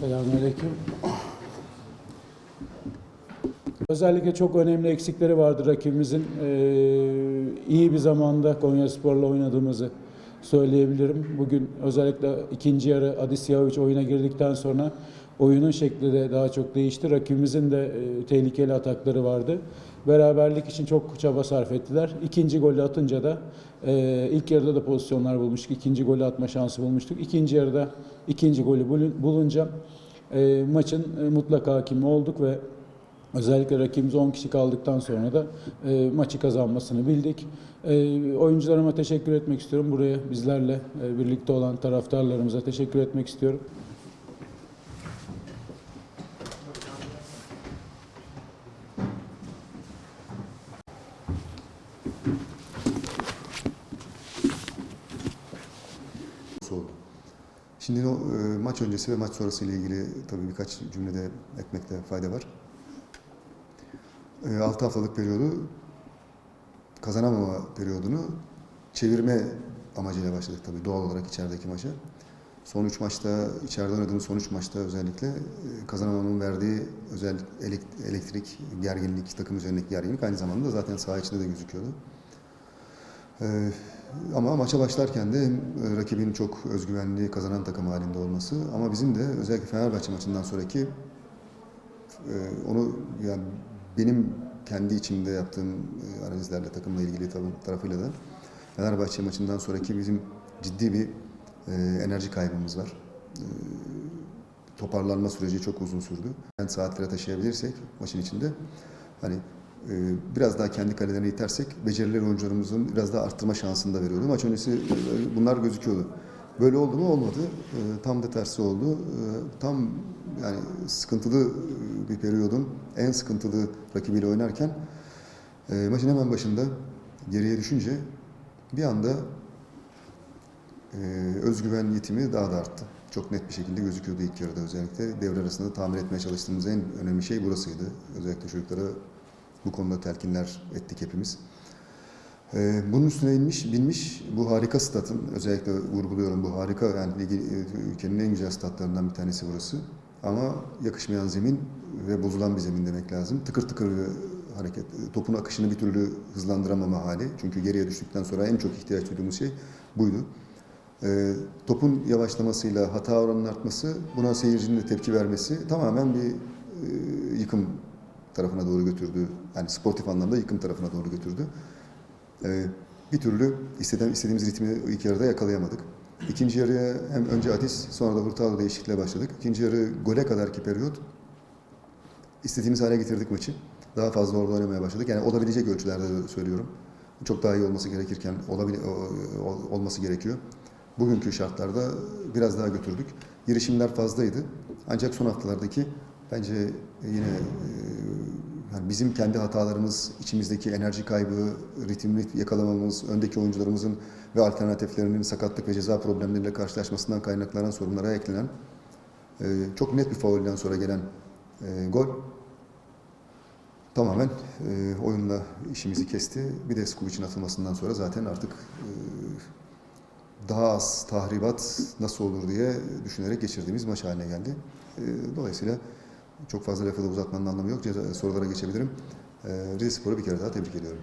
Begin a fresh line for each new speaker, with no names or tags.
Selamünaleyküm. Özellikle çok önemli eksikleri vardı rakibimizin. Ee, iyi bir zamanda Konyaspor'la oynadığımızı söyleyebilirim. Bugün özellikle ikinci yarı Adis Yavuç oyuna girdikten sonra oyunun şekli de daha çok değişti. Rakibimizin de e, tehlikeli atakları vardı. Beraberlik için çok çaba sarf ettiler. İkinci golü atınca da e, ilk yarıda da pozisyonlar bulmuştuk. İkinci golü atma şansı bulmuştuk. İkinci yarıda ikinci golü bulun- bulunca e, maçın e, mutlak hakimi olduk ve özellikle rakibimiz 10 kişi kaldıktan sonra da e, maçı kazanmasını bildik. E, oyuncularıma teşekkür etmek istiyorum. Buraya bizlerle e, birlikte olan taraftarlarımıza teşekkür etmek istiyorum.
Oldu. Şimdi o e, maç öncesi ve maç sonrası ile ilgili tabii birkaç cümlede etmekte fayda var. 6 haftalık periyodu kazanamama periyodunu çevirme amacıyla başladık tabii doğal olarak içerideki maça. Son 3 maçta, içeride oynadığımız son 3 maçta özellikle e, kazanamamanın verdiği özel elek- elektrik, gerginlik, takım üzerindeki gerginlik aynı zamanda zaten saha içinde de gözüküyordu. Ee, ama maça başlarken de hem e, rakibin çok özgüvenli kazanan takım halinde olması ama bizim de özellikle Fenerbahçe maçından sonraki e, onu yani benim kendi içimde yaptığım e, analizlerle takımla ilgili tarafıyla da Fenerbahçe maçından sonraki bizim ciddi bir enerji kaybımız var. Toparlanma süreci çok uzun sürdü. Yani saatlere taşıyabilirsek maçın içinde hani biraz daha kendi kalelerine itersek becerileri oyuncularımızın biraz daha arttırma şansını da veriyordu. Maç öncesi e, bunlar gözüküyordu. Böyle oldu mu? Olmadı. E, Tam da tersi oldu. E, Tam yani sıkıntılı bir periyodun en sıkıntılı rakibiyle oynarken e, maçın hemen başında geriye düşünce bir anda e, özgüven yetimi daha da arttı. Çok net bir şekilde gözüküyordu ilk yarıda özellikle. Devre arasında tamir etmeye çalıştığımız en önemli şey burasıydı. Özellikle çocuklara bu konuda telkinler ettik hepimiz. Ee, bunun üstüne inmiş, binmiş bu harika statın, özellikle vurguluyorum bu harika yani e, ülkenin en güzel statlarından bir tanesi burası. Ama yakışmayan zemin ve bozulan bir zemin demek lazım. Tıkır tıkır hareket, topun akışını bir türlü hızlandıramama hali. Çünkü geriye düştükten sonra en çok ihtiyaç duyduğumuz şey buydu. Ee, topun yavaşlamasıyla hata oranının artması, buna seyircinin de tepki vermesi tamamen bir e, yıkım tarafına doğru götürdü. Yani sportif anlamda yıkım tarafına doğru götürdü. Ee, bir türlü istediğim, istediğimiz ritmi ilk yarıda yakalayamadık. İkinci yarıya hem önce Atis sonra da Hurtado değişikliğe başladık. İkinci yarı gole kadarki periyot istediğimiz hale getirdik maçı. Daha fazla orada oynamaya başladık. Yani olabilecek ölçülerde de söylüyorum. Çok daha iyi olması gerekirken olabile, o- o- olması gerekiyor. Bugünkü şartlarda biraz daha götürdük. Girişimler fazlaydı. Ancak son haftalardaki bence yine e, yani bizim kendi hatalarımız, içimizdeki enerji kaybı, ritmini yakalamamız, öndeki oyuncularımızın ve alternatiflerinin sakatlık ve ceza problemleriyle karşılaşmasından kaynaklanan sorunlara eklenen e, çok net bir faulden sonra gelen e, gol tamamen e, oyunla işimizi kesti. Bir de Skubic'in atılmasından sonra zaten artık e, daha az tahribat nasıl olur diye düşünerek geçirdiğimiz maç haline geldi. E, dolayısıyla çok fazla lafı da uzatmanın anlamı yok. Ceza- sorulara geçebilirim. E, Rize Spor'u bir kere daha tebrik ediyorum.